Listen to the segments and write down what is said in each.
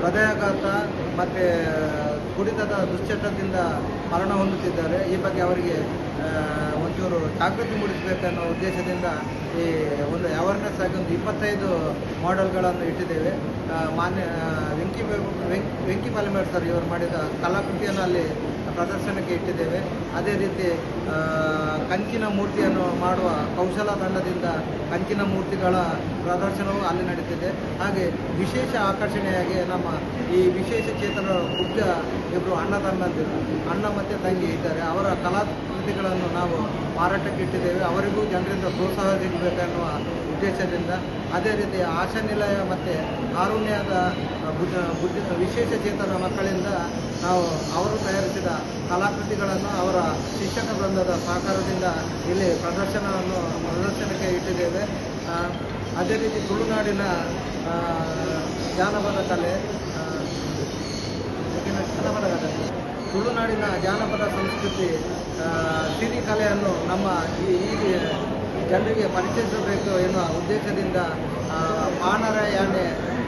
ಹೃದಯಾಘಾತ ಮತ್ತು ಕುಡಿತದ ದುಶ್ಚಟದಿಂದ ಇದ್ದಾರೆ ಈ ಬಗ್ಗೆ ಅವರಿಗೆ ಒಂಚೂರು ಜಾಗೃತಿ ಮೂಡಿಸಬೇಕನ್ನೋ ಉದ್ದೇಶದಿಂದ ಈ ಒಂದು ಅವೇರ್ನೆಸ್ ಆಗಿ ಒಂದು ಇಪ್ಪತ್ತೈದು ಮಾಡೆಲ್ಗಳನ್ನು ಇಟ್ಟಿದ್ದೇವೆ. ಮಾನ್ಯ ವೆಂಕಿ ವೆಂಕ್- ಪಾಲಿಮೇಡ್ ಸರ್ ಇವರು ಮಾಡಿದ ಕಲಾಕೃತಿಯನ್ನು ಅಲ್ಲಿ ಪ್ರದರ್ಶನಕ್ಕೆ ಇಟ್ಟಿದ್ದೇವೆ. ಅದೇ ರೀತಿ ಕಂಚಿನ ಮೂರ್ತಿಯನ್ನು ಮಾಡುವ ಕೌಶಲ ತಂಡದಿಂದ ಕಂಚಿನ ಮೂರ್ತಿಗಳ ಪ್ರದರ್ಶನವು ಅಲ್ಲಿ ನಡೀತಿದೆ. ಹಾಗೆ ವಿಶೇಷ ಆಕರ್ಷಣೆಯಾಗಿ ನಮ್ಮ ಈ ವಿಶೇಷ ಚೇತನ ಬುದ್ಧ ಇಬ್ಬರು ಅಣ್ಣ ತಮ್ಮಂದಿರು ಅಣ್ಣ ಮತ್ತು ತಂಗಿ ಇದ್ದಾರೆ. ಅವರ ಕಲಾಕೃತಿಗಳನ್ನು ನಾವು ಮಾರಾಟಕ್ಕೆ ಇಟ್ಟಿದ್ದೇವೆ. ಅವರಿಗೂ ಜನರಿಂದ ಪ್ರೋತ್ಸಾಹ ಸಿಗಬೇಕೆನ್ನುವ ಉದ್ದೇಶದಿಂದ ಅದೇ ರೀತಿ ಆಶಾ ನಿಲಯ ಮತ್ತು ಕಾರುಣ್ಯದ ಬುದ್ಧ ವಿಶೇಷ ಚೇತನ ಮಕ್ಕಳಿಂದ ನಾವು ಅವರು ತಯಾರಿಸಿದ ಕಲಾಕೃತಿಗಳನ್ನು ಅವರ ಶಿಕ್ಷಕ ವೃಂದದ ಸಹಕಾರದಿಂದ ಇಲ್ಲಿ ಪ್ರದರ್ಶನವನ್ನು, ಪ್ರದರ್ಶನಕ್ಕೆ ಇಟ್ಟಿದ್ದೇವೆ. ಅದೇ ರೀತಿ ತುಳುನಾಡಿನ ಜಾನಪದ ಕಲೆ ಜಾನಪದ ಕಲೆ ತುಳುನಾಡಿನ ಜಾನಪದ ಸಂಸ್ಕೃತಿ ಸಿರಿ ಕಲೆಯನ್ನು ನಮ್ಮ ಈ ಜನರಿಗೆ ಪರಿಚಯಿಸಬೇಕು ಎನ್ನುವ ಉದ್ದೇಶದಿಂದ ಪಾಣರ ಯಾನೆ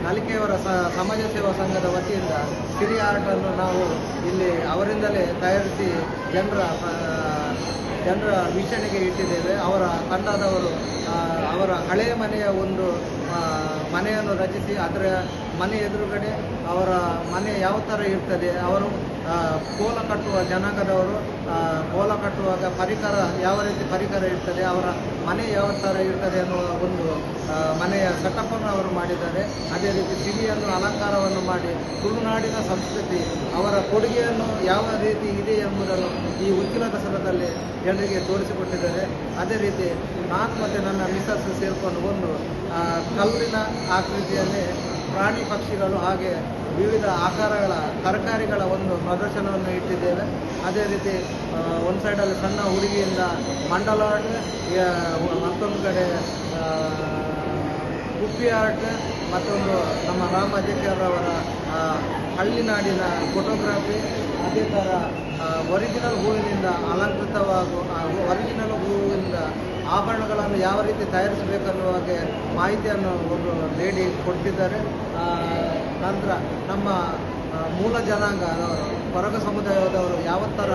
ನಲಿಕೆಯವರ ಸಮಾಜ ಸೇವಾ ಸಂಘದ ವತಿಯಿಂದ ಸಿರಿ ಆರ್ಟನ್ನು ನಾವು ಇಲ್ಲಿ ಅವರಿಂದಲೇ ತಯಾರಿಸಿ ಜನರ ಜನರ ವೀಕ್ಷಣೆಗೆ ಇಟ್ಟಿದ್ದೇವೆ. ಅವರ ತಂಡದವರು ಅವರ ಹಳೆಯ ಮನೆಯ ಒಂದು ಮನೆಯನ್ನು ರಚಿಸಿ, ಅದರ ಮನೆ ಎದುರುಗಡೆ ಅವರ ಮನೆ ಯಾವ ಥರ ಇರ್ತದೆ, ಅವರು ಕೋಲ ಕಟ್ಟುವ ಜನಾಂಗದವರು ಕೋಲ ಕಟ್ಟುವಾಗ ಪರಿಕರ ಯಾವ ರೀತಿ ಪರಿಕರ ಇರ್ತದೆ, ಅವರ ಮನೆ ಯಾವ ಥರ ಇರ್ತದೆ ಅನ್ನುವ ಒಂದು ಮನೆಯ ಸೆಟಪನ್ನು ಅವರು ಮಾಡಿದ್ದಾರೆ. ಅದೇ ರೀತಿ ಸಿಹಿಯನ್ನು ಅಲಂಕಾರವನ್ನು ಮಾಡಿ ತುಳುನಾಡಿನ ಸಂಸ್ಕೃತಿ, ಅವರ ಕೊಡುಗೆಯನ್ನು ಯಾವ ರೀತಿ ಇದೆ ಎಂಬುದನ್ನು ಈ ಉಚ್ಚಿಲ ದಸರಾದಲ್ಲಿ ಜನರಿಗೆ ತೋರಿಸಿಕೊಟ್ಟಿದ್ದಾರೆ. ಅದೇ ರೀತಿ ನಾನು ಮತ್ತು ನನ್ನ ಮಿಸಸ್ ಸೇರಿಕೊಂಡು ಒಂದು ಕಲ್ಲಿನ ಆಕೃತಿಯಲ್ಲಿ ಪ್ರಾಣಿ ಪಕ್ಷಿಗಳು ಹಾಗೆ ವಿವಿಧ ಆಕಾರಗಳ, ತರಕಾರಿಗಳ ಒಂದು ಪ್ರದರ್ಶನವನ್ನು ಇಟ್ಟಿದ್ದೇವೆ. ಅದೇ ರೀತಿ ಒಂದು ಸೈಡಲ್ಲಿ ಸಣ್ಣ ಹುಡುಗಿಯಿಂದ ಮಂಡಲ ಆರ್ಟ್ ಮತ್ತೊಂದು ಕಡೆ ಉಪ್ಪಿ ಆರ್ಟ್ ಮತ್ತೊಂದು ನಮ್ಮ ರಾಮ ಹಳ್ಳಿನಾಡಿನ ಫೋಟೋಗ್ರಾಫಿ ಅದೇ ಥರ ಒರಿಜಿನಲ್ ಹೂವಿನಿಂದ ಅಲಂಕೃತವಾಗುವ ಒರಿಜಿನಲ್ ಹೂವಿನಿಂದ ಆಭರಣಗಳನ್ನು ಯಾವ ರೀತಿ ತಯಾರಿಸಬೇಕು ತಯಾರಿಸಬೇಕನ್ನುವ ಹಾಗೆ ಮಾಹಿತಿಯನ್ನು ಒಂದು ಲೇಡಿ ಕೊಡ್ತಿದ್ದಾರೆ ನಂತರ ನಮ್ಮ ಮೂಲ ಜನಾಂಗ ಹೊರಗ ಸಮುದಾಯದವರು ಯಾವ ಥರ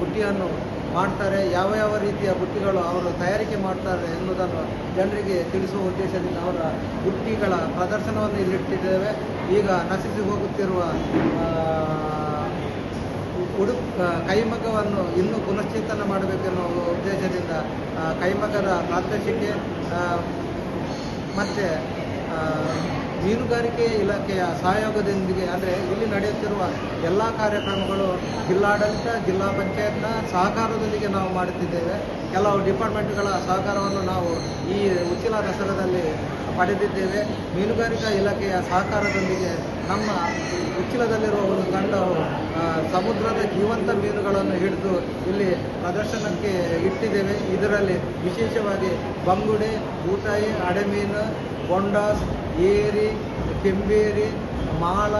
ಬುಟ್ಟಿಯನ್ನು ಮಾಡ್ತಾರೆ, ಯಾವ ಯಾವ ರೀತಿಯ ಬುಟ್ಟಿಗಳು ಅವರು ತಯಾರಿಕೆ ಮಾಡ್ತಾರೆ ಎನ್ನುವುದನ್ನು ಜನರಿಗೆ ತಿಳಿಸುವ ಉದ್ದೇಶದಿಂದ ಅವರ ಬುಟ್ಟಿಗಳ ಪ್ರದರ್ಶನವನ್ನು ಇಲ್ಲಿಟ್ಟಿದ್ದೇವೆ. ಈಗ ನಶಿಸಿ ಹೋಗುತ್ತಿರುವ ಆ, ಉಡು ಆ, ಕೈಮಗ್ಗವನ್ನು ಇನ್ನೂ ಪುನಶ್ಚೇತನ ಮಾಡಬೇಕೆನ್ನುವ ಉದ್ದೇಶದಿಂದ ಕೈಮಗ್ಗದ ಪ್ರಾತ್ಯಕ್ಷಿಕೆ ಮತ್ತು ಮೀನುಗಾರಿಕೆ ಇಲಾಖೆಯ ಸಹಯೋಗದೊಂದಿಗೆ ಅಂದರೆ ಇಲ್ಲಿ ನಡೆಯುತ್ತಿರುವ ಎಲ್ಲ ಕಾರ್ಯಕ್ರಮಗಳು ಜಿಲ್ಲಾಡಳಿತ ಜಿಲ್ಲಾ ಪಂಚಾಯತ್ನ ಸಹಕಾರದೊಂದಿಗೆ ನಾವು ಮಾಡುತ್ತಿದ್ದೇವೆ. ಕೆಲವು ಡಿಪಾರ್ಟ್ಮೆಂಟ್ಗಳ ಸಹಕಾರವನ್ನು ನಾವು ಈ ಉಚ್ಚಿಲ ದಸರಾದಲ್ಲಿ ಪಡೆದಿದ್ದೇವೆ. ಮೀನುಗಾರಿಕಾ ಇಲಾಖೆಯ ಸಹಕಾರದೊಂದಿಗೆ ನಮ್ಮ ಉಚ್ಚಿಲದಲ್ಲಿರುವ ಒಂದು ತಂಡವು ಸಮುದ್ರದ ಜೀವಂತ ಮೀನುಗಳನ್ನು ಹಿಡಿದು ಇಲ್ಲಿ ಪ್ರದರ್ಶನಕ್ಕೆ ಇಟ್ಟಿದ್ದೇವೆ. ಇದರಲ್ಲಿ ವಿಶೇಷವಾಗಿ ಬಂಗುಡೆ ಬೂತಾಯಿ ಅಡೆಮೀನು ಬೊಂಡಾಸ್ ಏರಿ, ಕೆಂಬೇರಿ ಮಾಳ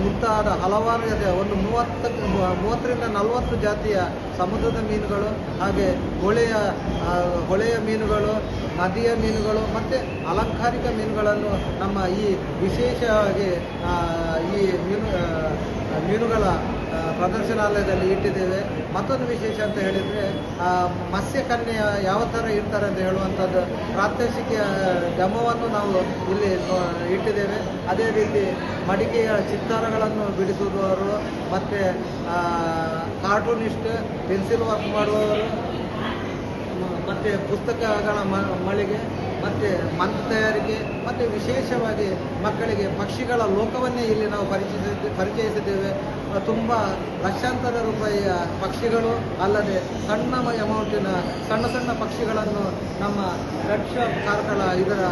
ಮುಂತಾದ ಹಲವಾರು ಒಂದು ಮೂವತ್ತು ಮೂವತ್ತರಿಂದ ನಲವತ್ತು ಜಾತಿಯ ಸಮುದ್ರದ ಮೀನುಗಳು, ಹಾಗೆ ಹೊಳೆಯ ಹೊಳೆಯ ಮೀನುಗಳು, ನದಿಯ ಮೀನುಗಳು, ಮತ್ತು ಅಲಂಕಾರಿಕ ಮೀನುಗಳನ್ನು ನಮ್ಮ ಈ ವಿಶೇಷವಾಗಿ ಈ ಮೀನು ಮೀನುಗಳ ಪ್ರದರ್ಶನಾಲಯದಲ್ಲಿ ಇಟ್ಟಿದ್ದೇವೆ. ಮತ್ತೊಂದು ವಿಶೇಷ ಅಂತ ಹೇಳಿದರೆ ಮತ್ಸ್ಯ ಕನ್ಯೆಯ ಯಾವ ಥರ ಇರ್ತಾರೆ ಅಂತ ಹೇಳುವಂಥದ್ದು ಪ್ರಾತ್ಯಕ್ಷಿಕ ಡಮವನ್ನು ನಾವು ಇಲ್ಲಿ ಇಟ್ಟಿದ್ದೇವೆ. ಅದೇ ರೀತಿ ಮಡಿಕೆಯ ಚಿತ್ತಾರಗಳನ್ನು ಬಿಡಿಸುವವರು ಮತ್ತು ಕಾರ್ಟೂನಿಸ್ಟ್, ಪೆನ್ಸಿಲ್ ವರ್ಕ್ ಮಾಡುವವರು, ಮತ್ತು ಪುಸ್ತಕಗಳ ಮಳಿಗೆ ಮತ್ತು ಮಂತ್ ತಯಾರಿಕೆ ಮತ್ತು ವಿಶೇಷವಾಗಿ ಮಕ್ಕಳಿಗೆ ಪಕ್ಷಿಗಳ ಲೋಕವನ್ನೇ ಇಲ್ಲಿ ನಾವು ಪರಿಚಯಿಸಿದ್ದೆ, ಪರಿಚಯಿಸಿದ್ದೇವೆ. ತುಂಬ ಲಕ್ಷಾಂತರ ರೂಪಾಯಿಯ ಪಕ್ಷಿಗಳು, ಅಲ್ಲದೆ ಸಣ್ಣ ಅಮೌಂಟಿನ ಸಣ್ಣ ಸಣ್ಣ ಪಕ್ಷಿಗಳನ್ನು ನಮ್ಮ ರೆಡ್ ಶಾಪ್ ಕಾರ್ಕಳ ಇದರ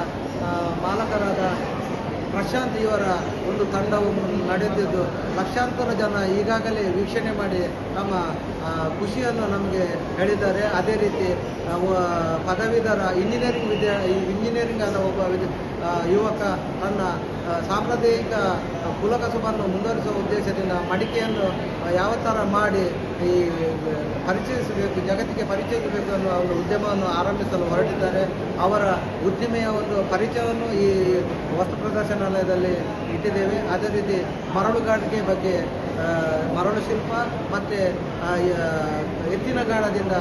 ಮಾಲಕರಾದ ಪ್ರಶಾಂತ್ ಇವರ ಒಂದು ತಂಡವು ನಡೆದಿದ್ದು ಲಕ್ಷಾಂತರ ಜನ ಈಗಾಗಲೇ ವೀಕ್ಷಣೆ ಮಾಡಿ ತಮ್ಮ ಖುಷಿಯನ್ನು ನಮಗೆ ಹೇಳಿದ್ದಾರೆ. ಅದೇ ರೀತಿ ಪದವೀಧರ ಇಂಜಿನಿಯರಿಂಗ್ ವಿದ್ಯಾ ಇಂಜಿನಿಯರಿಂಗ್ ಆದ ಒಬ್ಬ ಯುವಕ ತನ್ನ ಸಾಂಪ್ರದಾಯಿಕ ಕುಲಕಸುಬನ್ನು ಮುಂದುವರಿಸುವ ಉದ್ದೇಶದಿಂದ ಮಡಿಕೆಯನ್ನು ಯಾವ ಥರ ಮಾಡಿ ಈ ಪರಿಚಯಿಸಬೇಕು, ಜಗತ್ತಿಗೆ ಪರಿಚಯಿಸಬೇಕು ಅನ್ನೋ ಒಂದು ಉದ್ಯಮವನ್ನು ಆರಂಭಿಸಲು ಹೊರಟಿದ್ದಾರೆ. ಅವರ ಉದ್ದಿಮೆಯ ಒಂದು ಪರಿಚಯವನ್ನು ಈ ವಸ್ತು ಪ್ರದರ್ಶನಾಲಯದಲ್ಲಿ ಇಟ್ಟಿದ್ದೇವೆ. ಅದೇ ರೀತಿ ಮರಳುಗಾಡಿಕೆ ಬಗ್ಗೆ ಮರಳು ಶಿಲ್ಪ ಮತ್ತು ಎತ್ತಿನ ಗಾಳದಿಂದ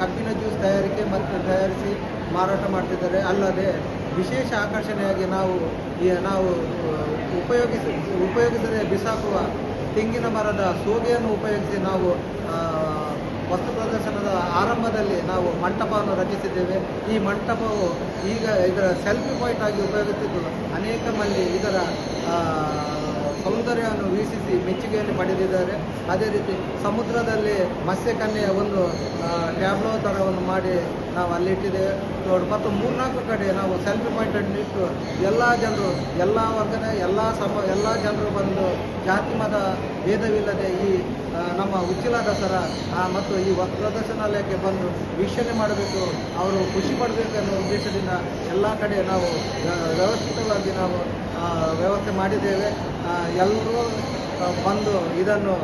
ಕಬ್ಬಿನ ಜ್ಯೂಸ್ ತಯಾರಿಕೆ ಮತ್ತು ತಯಾರಿಸಿ ಮಾರಾಟ ಮಾಡ್ತಿದ್ದಾರೆ. ಅಲ್ಲದೆ ವಿಶೇಷ ಆಕರ್ಷಣೆಯಾಗಿ ನಾವು ನಾವು ಉಪಯೋಗಿಸ ಉಪಯೋಗಿಸಿ, ಉಪಯೋಗಿಸದೆ ಬಿಸಾಕುವ ತೆಂಗಿನ ಮರದ ಸೋಗೆಯನ್ನು ಉಪಯೋಗಿಸಿ ನಾವು ವಸ್ತು ಪ್ರದರ್ಶನದ ಆರಂಭದಲ್ಲಿ ನಾವು ಮಂಟಪವನ್ನು ರಚಿಸಿದ್ದೇವೆ. ಈ ಮಂಟಪವು ಈಗ ಇದರ ಸೆಲ್ಫಿ ಪಾಯಿಂಟ್ ಆಗಿ ಉಪಯೋಗಿಸಿದ್ದು ಅನೇಕ ಮಂದಿ ಇದರ ಸೌಂದರ್ಯವನ್ನು ವೀಕ್ಷಿಸಿ ಮೆಚ್ಚುಗೆಯನ್ನು ಪಡೆದಿದ್ದಾರೆ. ಅದೇ ರೀತಿ ಸಮುದ್ರದಲ್ಲಿ ಮತ್ಸ್ಯಕನ್ಯೆಯ ಒಂದು ಟ್ಯಾಬ್ಲೋ ಥರವನ್ನು ಮಾಡಿ ನಾವು ಅಲ್ಲಿಟ್ಟಿದ್ದೇವೆ ನೋಡಿ, ಮತ್ತು ಮೂರ್ನಾಲ್ಕು ಕಡೆ ನಾವು ಸೆಲ್ಫಿ ಪಾಯಿಂಟ್ ಇಟ್ಟು ಎಲ್ಲ ಜನರು, ಎಲ್ಲ ವರ್ಗದ, ಎಲ್ಲ ಸಮ, ಎಲ್ಲ ಜನರು ಬಂದು ಜಾತಿ, ಮತ, ಭೇದವಿಲ್ಲದೆ ಈ ನಮ್ಮ ಉಚ್ಚಿಲ ದಸರಾ ಮತ್ತು ಈ ವಸ್ತು ಪ್ರದರ್ಶನಾಲಯಕ್ಕೆ ಬಂದು ವೀಕ್ಷಣೆ ಮಾಡಬೇಕು, ಅವರು ಖುಷಿ ಪಡಬೇಕು ಅನ್ನೋ ಉದ್ದೇಶದಿಂದ ಎಲ್ಲ ಕಡೆ ನಾವು ವ್ಯವಸ್ಥಿತವಾಗಿ ನಾವು ವ್ಯವಸ್ಥೆ ಮಾಡಿದ್ದೇವೆ. ಎಲ್ಲರೂ ಬಂದು ಇದನ್ನು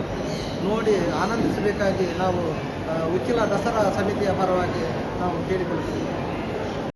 ನೋಡಿ ಆನಂದಿಸಬೇಕಾಗಿ ನಾವು ಉಚ್ಚಿಲ ದಸರಾ ಸಮಿತಿಯ ಪರವಾಗಿ ನಾವು ಕೇಳಿಕೊಳ್ತೀವಿ